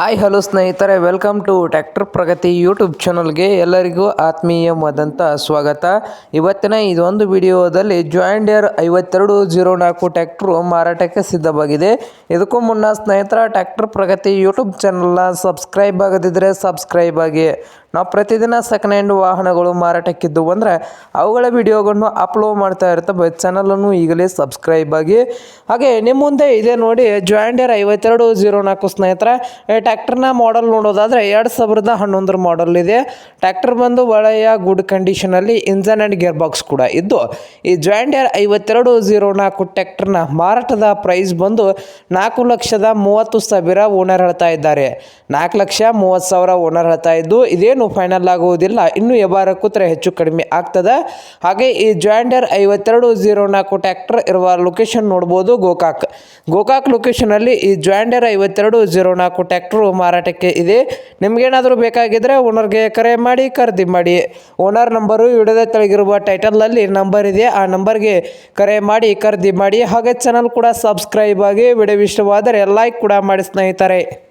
Hi hello ಸ್ನೇಹಿತರೆ, welcome to tractor Pragati YouTube ಚಾನಲ್ಗೆ ಎಲ್ಲರಿಗೂ ಆತ್ಮೀಯವಾದಂಥ ಸ್ವಾಗತ. ಇವತ್ತಿನ ಇದೊಂದು ವಿಡಿಯೋದಲ್ಲಿ ಜಾಯಿಂಡಿಯರ್ ಐವತ್ತೆರಡು ಜೀರೋ ನಾಲ್ಕು ಟ್ಯಾಕ್ಟ್ರು ಮಾರಾಟಕ್ಕೆ ಸಿದ್ಧವಾಗಿದೆ. ಇದಕ್ಕೂ ಮುನ್ನ ಸ್ನೇಹಿತರ, ಟ್ರ್ಯಾಕ್ಟರ್ ಪ್ರಗತಿ ಯೂಟ್ಯೂಬ್ ಚಾನಲ್ನ ಸಬ್ಸ್ಕ್ರೈಬ್ ಆಗದಿದ್ದರೆ ಸಬ್ಸ್ಕ್ರೈಬ್ ಆಗಿ. ನಾವು ಪ್ರತಿದಿನ ಸೆಕೆಂಡ್ ಹ್ಯಾಂಡ್ ವಾಹನಗಳು ಮಾರಾಟಕ್ಕಿದ್ದು ಅಂದರೆ ಅವುಗಳ ವಿಡಿಯೋಗಳನ್ನು ಅಪ್ಲೋಡ್ ಮಾಡ್ತಾ ಇರ್ತವೆ ಚಾನಲನ್ನು ಈಗಲೇ ಸಬ್ಸ್ಕ್ರೈಬ್ ಆಗಿ. ಹಾಗೆ ನಿಮ್ಮ ಮುಂದೆ ಇದೆ ನೋಡಿ ಜಾಯಿಂಡಿಯರ್ ಐವತ್ತೆರಡು ಜೀರೋ ನಾಲ್ಕು ಸ್ನೇಹಿತರೆ ಟ್ಯಾಕ್ಟರ್ನ ಮಾಡೆಲ್ ನೋಡೋದಾದರೆ ಎರಡು ಸಾವಿರದ ಹನ್ನೊಂದರ ಮಾಡೆಲ್ ಇದೆ. ಟ್ಯಾಕ್ಟರ್ ಬಂದು ಒಳ್ಳೆಯ ಗುಡ್ ಕಂಡೀಷನಲ್ಲಿ ಇಂಜನ್ ಆ್ಯಂಡ್ ಗೇರ್ ಬಾಕ್ಸ್ ಕೂಡ ಇದ್ದು, ಈ ಜಾಯಿಂಡಿಯರ್ ಐವತ್ತೆರಡು ಜೀರೋ ನಾಲ್ಕು ಟ್ಯಾಕ್ಟರ್ನ ಮಾರಾಟದ ಪ್ರೈಸ್ ಬಂದು ನಾಲ್ಕು ಲಕ್ಷದ ಮೂವತ್ತು ಸಾವಿರ ಓನರ್ ಹೇಳ್ತಾ ಇದ್ದಾರೆ. ನಾಲ್ಕು ಲಕ್ಷ ಮೂವತ್ತು ಸಾವಿರ ಓನರ್ ಹೇಳ್ತಾ ಇದ್ದು, ಇದೇನು ಫೈನಲ್ ಆಗುವುದಿಲ್ಲ. ಇನ್ನು ವ್ಯವಹಾರ ಕೂತ್ರೆ ಹೆಚ್ಚು ಕಡಿಮೆ ಆಗ್ತದೆ. ಹಾಗೆ ಈ ಜಾಯಿಂಡರ್ ಐವತ್ತೆರಡು ಜೀರೋ ನಾಲ್ಕು ಟ್ಯಾಕ್ಟರ್ ಇರುವ ಲೊಕೇಶನ್ ನೋಡ್ಬೋದು ಗೋಕಾಕ್. ಗೋಕಾಕ್ ಲೊಕೇಶನಲ್ಲಿ ಈ ಜಾಯಿಂಡರ್ ಐವತ್ತೆರಡು ಜೀರೋ ನಾಲ್ಕು ಟ್ಯಾಕ್ಟ್ರು ಮಾರಾಟಕ್ಕೆ ಇದೆ. ನಿಮ್ಗೇನಾದರೂ ಬೇಕಾಗಿದ್ದರೆ ಓನರ್ಗೆ ಕರೆ ಮಾಡಿ, ಖರೀದಿ ಮಾಡಿ. ಓನರ್ ನಂಬರು ವಿಡಿಯೋದ ತೆಳಗಿರುವ ಟೈಟಲ್ನಲ್ಲಿ ನಂಬರ್ ಇದೆ. ಆ ನಂಬರ್ಗೆ ಕರೆ ಮಾಡಿ, ಖರೀದಿ ಮಾಡಿ. ಹಾಗೆ ಚಾನಲ್ ಕೂಡ ಸಬ್ಸ್ಕ್ರೈಬ್ ಆಗಿ, ವಿಡಿಯೋ ಇಷ್ಟವಾದರೆ ಲೈಕ್ ಕೂಡ ಮಾಡಿ ಸ್ನೇಹಿತರೆ.